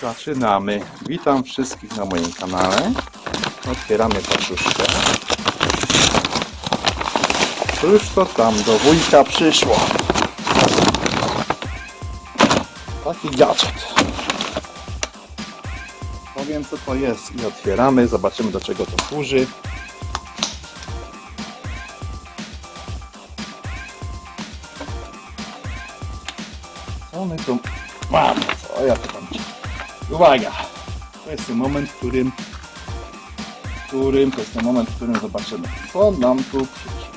Zaczynamy. Witam wszystkich na moim kanale. Otwieramy paczuszkę. Cóż to tam do wujka przyszło? Taki gadżet. Powiem co to jest i otwieramy. Zobaczymy do czego to służy. Co my tu mamy? Co ja tu mam? Uwaga! To jest ten moment, w którym, w którym, to jest ten moment, w którym zobaczymy, co nam tu przyszło.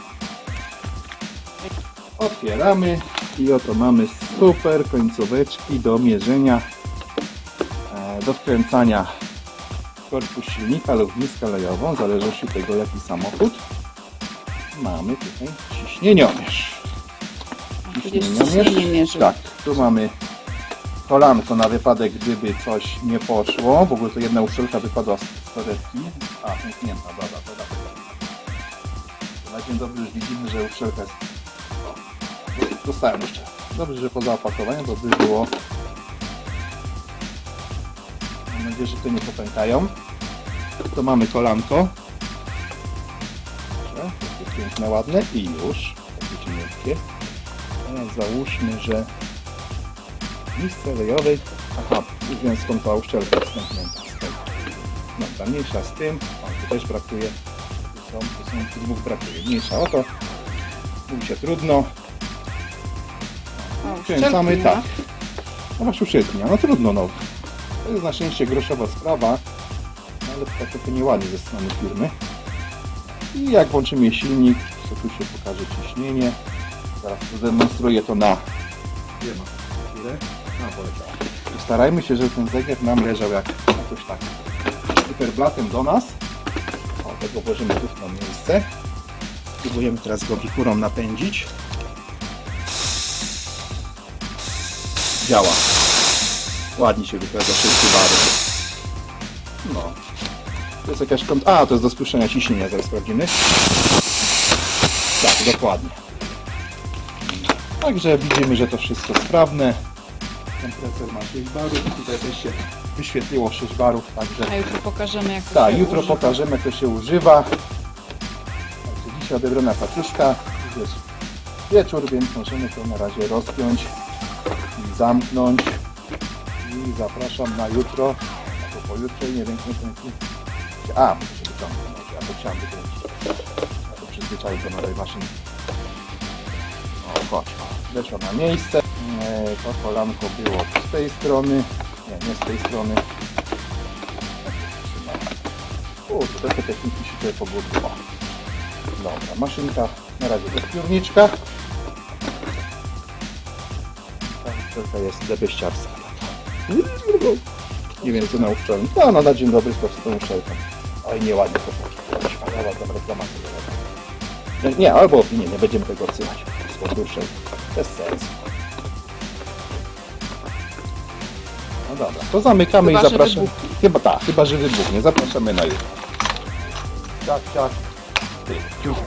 Otwieramy i oto mamy super końcóweczki do mierzenia, e, do wkręcania korpus silnika lub miskę lejową, w zależności od tego jaki samochód. Mamy tutaj ciśnieniomierz. Ciśnieniomierz. ciśnienie mierzy. Tak, tu mamy kolanko na wypadek, gdyby coś nie poszło. W ogóle to jedna uszczelka wypadła z torebki. A, pęknięta, dobra, dobra. Na dzień dobry już widzimy, że uszczelka jest... Dostałem jeszcze. Dobrze, że poza opakowaniem, bo by było... Mam nadzieję, że to nie popękają. To mamy kolanko. Piękne, ładne i już. Takie cieniutkie. Teraz załóżmy, że w misce olejowej, aha, już wiem skąd ta uszczelka jest. Dobra, mniejsza z tym, o, tu też brakuje, tu są, tu są, tu dwóch brakuje, mniejsza o to, mówi się trudno, kręcamy tak, no. Masz uszytnia, no trudno no, to jest na szczęście groszowa sprawa, no, ale tak trochę nieładnie ze strony firmy. I jak włączymy silnik, to tu się pokaże ciśnienie, zaraz zademonstruję to na ma? Chwilę. A, poleciało. I Starajmy się, żeby ten zegar nam leżał jak jakoś tak cyferblatem do nas. O, tego włożymy tu to miejsce. Spróbujemy teraz go wikurą napędzić. Działa. Ładnie się wyprawia 6 barów. No. To jest jakaś kont... A, to jest do spuszczenia ciśnienia, zaraz sprawdzimy. Tak, dokładnie. Także widzimy, że to wszystko sprawne. Kompresor ma 6 barów. Tutaj też się wyświetliło 6 barów, także A jutro pokażemy jak to tak, się jutro używa. pokażemy jak to się używa. Także dzisiaj odebrana paczuszka. Już Jest wieczór, więc możemy to na razie rozpiąć i zamknąć. I zapraszam na jutro. Albo pojutrze, nie wiem, wiem. A, muszę wyciągnąć, ja to chciałem wykręcić. Ja to przyzwyczaić do nowej maszyny. O, chodź. Weszła na miejsce. E, To kolanko było z tej strony. Nie, nie z tej strony. To trochę techniki się tutaj pogubiło. Dobra, maszynka na razie bez piórniczka. Ta jest debeściarska. Nie wiem co na uszczelkę. No, no na dzień dobry prostu tą uszczelką. Oj, nieładnie to poszło. Nie, albo nie, nie będziemy tego odsyłać. Z podduszek. Bez sensu. No dobra, to zamykamy Chyba, i że zapraszamy. wybuchnie. Chyba tak, chyba że wybuchnie. Zapraszamy na jutro. Ciach, ciach. Ty, ciuch.